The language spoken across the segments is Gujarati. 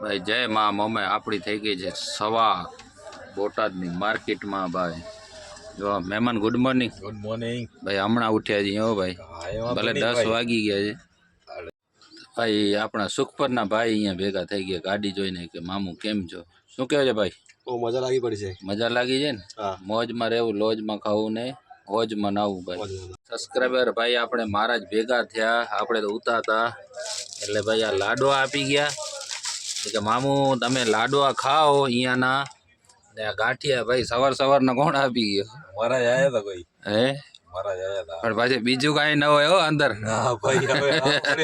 ભાઈ જય મા મમે. આપણી થઈ ગઈ છે સવા બોટાદની માર્કેટમાં ભાઈ. જો મહેમાન ગુડ મોર્નિંગ ગુડ મોર્નિંગ ભાઈ હમણાં ઉઠ્યા છીએ હો ભાઈ. ભલે દસ વાગી ગયા છે. ભાઈ આપણા સુખપરના ભાઈ અહીંયા ભેગા થઈ ગયા. ગાડી જોઈને કે મામું કેમ છો? શું કહે છે ભાઈ? મજા લાગી પડી છે. મજા લાગી છે ને? મોજમાં રહેવું લોજમાં ખાવું ને હોજમાં નાવું ભાઈ. સબસ્ક્રાઈબર ભાઈ આપણે મહારાજ ભેગા થયા. આપણે તો ઉતાતા. એટલે ભાઈ આ લાડવા આપી ગયા. કે મામું તમે લાડવા ખાઓ અહીંયાના. ને ગાંઠિયા ભાઈ સવાર સવારના કોણ આપી ગયો? મારા આવ્યા હતા કોઈ? હે? પણ પાછી બીજું કાંઈ ન હોય હો અંદર.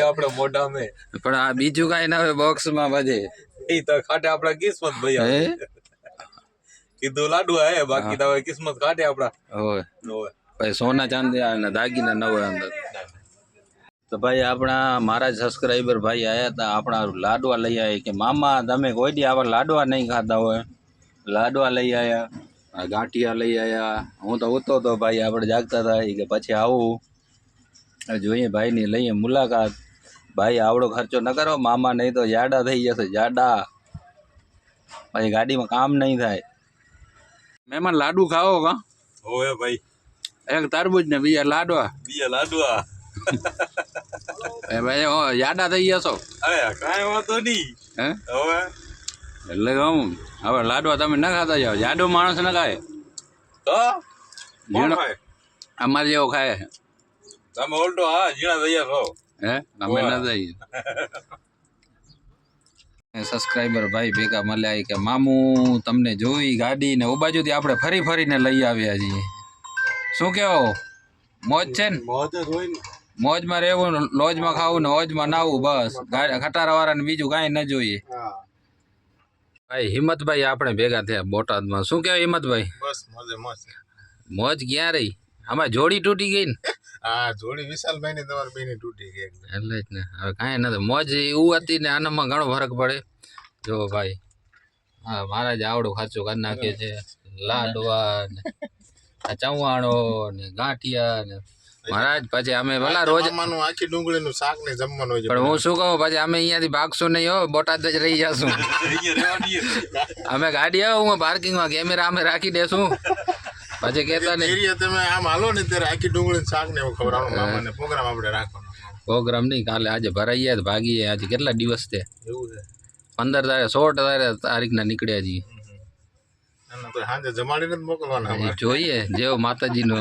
આપણે મોઢા મે પણ આ બીજું કાંઈ ના હોય બોક્સમાં પછી એ તો ખાટે આપણા કિસ્મત ભાઈ હે? કીધું લાડુ આવે બાકી તો કિસ્મત કાઢે આપડા હોય. સોના ચાંદી દાગીના ન હોય અંદર. તો ભાઈ આપણા મારા સબસ્ક્રાઈબર ભાઈ આવ્યા હતા આપણા લાડવા લઈ આવ્યા કે મામા તમે કોઈ દી આવા લાડવા નહીં ખાતા હોય. લાડવા લઈ આવ્યા ગાંઠિયા લઈ આવ્યા હું તો ઉતો તો ભાઈ આપણે જાગતા હતા કે પછી આવું. જોઈએ ભાઈની લઈએ મુલાકાત. ભાઈ આવડો ખર્ચો ન કરો મામા નહીં તો જાડા થઈ જશે જાડા. પછી ગાડીમાં કામ નહીં થાય. મહેમાન લાડુ ખાઓ કા? હોવે ભાઈ. એક તરબૂજ ને બીજા લાડવા. બીજા લાડવા. એ ભાઈ હો યાડા થઈ જશો અરે કાંઈ વાંધો નહીં. હે? હવે? એટલે કહું હવે લાડવા તમે ન ખાતા જાઓ જાડો માણસ ન ખાય. તો? કોણ ખાય? અમારે જેવો ખાય. તમે ઓલટો હા ઝીણા તૈયાર રહો હે? અમે ન થઈ સબસ્ક્રાઈબર ભાઈ ભેગા મળ્યા કે મામું તમને જોઈ ગાડી ને ઓ બાજુથી આપણે ફરી ફરીને લઈ આવ્યા છીએ. શું કેવો? મોજ છે ને? મોજ જ હોય ને. મોજમાં રહેવું લોજમાં ખાવું ને હોજમાં નાવું બસ. ખટારા વાળાને બીજું કાંઈ ન જોઈએ. ભાઈ હિંમતભાઈ આપણે ભેગા થયા બોટાદમાં. શું કહેવાય હિંમતભાઈ? બસ મજે મસ્ત મોજ ક્યાં રહી? આમાં જોડી તૂટી ગઈ ને? હા જોડી વિશાલભાઈ ની તમારી બેની તૂટી ગઈ એટલે. જ ને. હવે કાંઈ નથી મોજ એવું હતી ને આનામાં ઘણો ફરક પડે. જો ભાઈ હા મારા જ આવડો ખર્ચો કરી નાખે છે. લાડવા ને ચવાણો ને ગાંઠિયા ને મહારાજ પછી અમે ભલા રોજ મામાનું આખી ડુંગળીનું શાક ને જમવાનું હોય પણ હું શું કહું પછી અમે અહીંયાથી ભાગશું નહીં હો બોટાદ જ રહી જશું. અમે ગાડી આવો હું પાર્કિંગમાં કેમેરા અમે રાખી દેશું. પછી કહેતા નહીં. તમે આમ હાલો ને ત્યારે આખી ડુંગળી શાક ને એવું ખવડાવવાનું મામાને પ્રોગ્રામ આપણે રાખવાનો. પ્રોગ્રામ નહીં કાલે આજે ભરાઈએ તો ભાગીએ આજે કેટલા દિવસ છે? એવું છે. પંદર તારીખ સોળ તારીખ તારીખના નીકળ્યા છીએ. જોઈએ જેવો માતાજીનો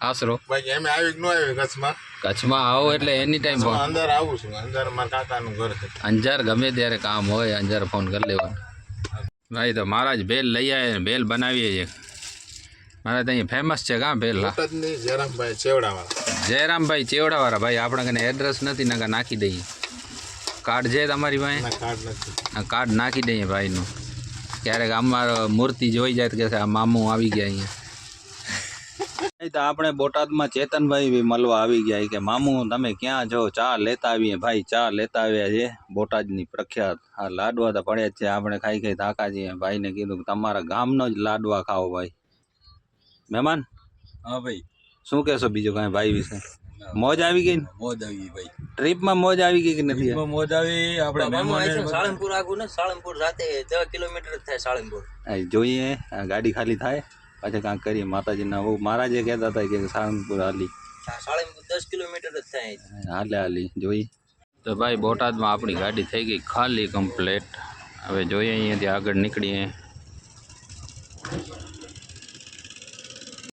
આશરો બાકી અમે આવી ન આવી કચ્છમાં? કચ્છમાં આવો એટલે એની ટાઈમ હું અંજાર આવું છું. અંજાર મારા કાકાનું ઘર છે. અંજાર ગમે ત્યારે કામ હોય અંજાર ફોન કરી લેવાનો. ભાઈ તો મહારાજ ભેલ લઈ આવે ભેલ બનાવીએ છીએ. મારા ત્યાં ફેમસ છે કાં ભેલ? જયરામભાઈ ચેવડાવાળા. જયરામભાઈ ચેવડાવાળા. ભાઈ આપણે કને એડ્રેસ નથી નાખા નાખી દઈએ. કાર્ડ છે તમારી પાસે? કાર્ડ નથી. કાર્ડ નાખી દઈએ ભાઈનું. ક્યારેક અમારો મૂર્તિ જોઈ જાય તો કે આ મામું આવી ગયા અહીંયા. તો આપણે બોટાદમાં ચેતનભાઈ બી મળવા આવી ગયા કે મામું તમે ક્યાં છો? ચા લેતા આવીએ. ભાઈ ચા લેતા આવ્યા છે બોટાદની પ્રખ્યાત. આ લાડવા તો પડ્યા જ છે. આપણે ખાઈ ખાઈ થાકા છીએ. ભાઈને કીધું કે તમારા ગામનો જ લાડવા ખાઓ ભાઈ. મહેમાન? હા ભાઈ. શું કહેશો બીજું કાંઈ ભાઈ વિશે? મોજ આવી ગઈ મોજ આવી ભાઈ. ટ્રીપમાં મોજ આવી ગઈ કે નથી? મોજ આવી. આપણે સાળંગપુર આગું ને? સાળંગપુર જાતે દસ કિલોમીટર થાય સાળંગપુર. જોઈએ ગાડી ખાલી થાય. પછી કાંઈક કરીએ. માતાજીના બહુ મહારાજે કહેતા હતા કે સાળંગપુર હાલી. સાળંગપુર દસ કિલોમીટર જ થાય હાલે હાલી. જોઈ. તો ભાઈ બોટાદમાં આપણી ગાડી થઈ ગઈ ખાલી કમ્પ્લેટ. હવે જોઈએ અહીંયાથી આગળ નીકળીએ.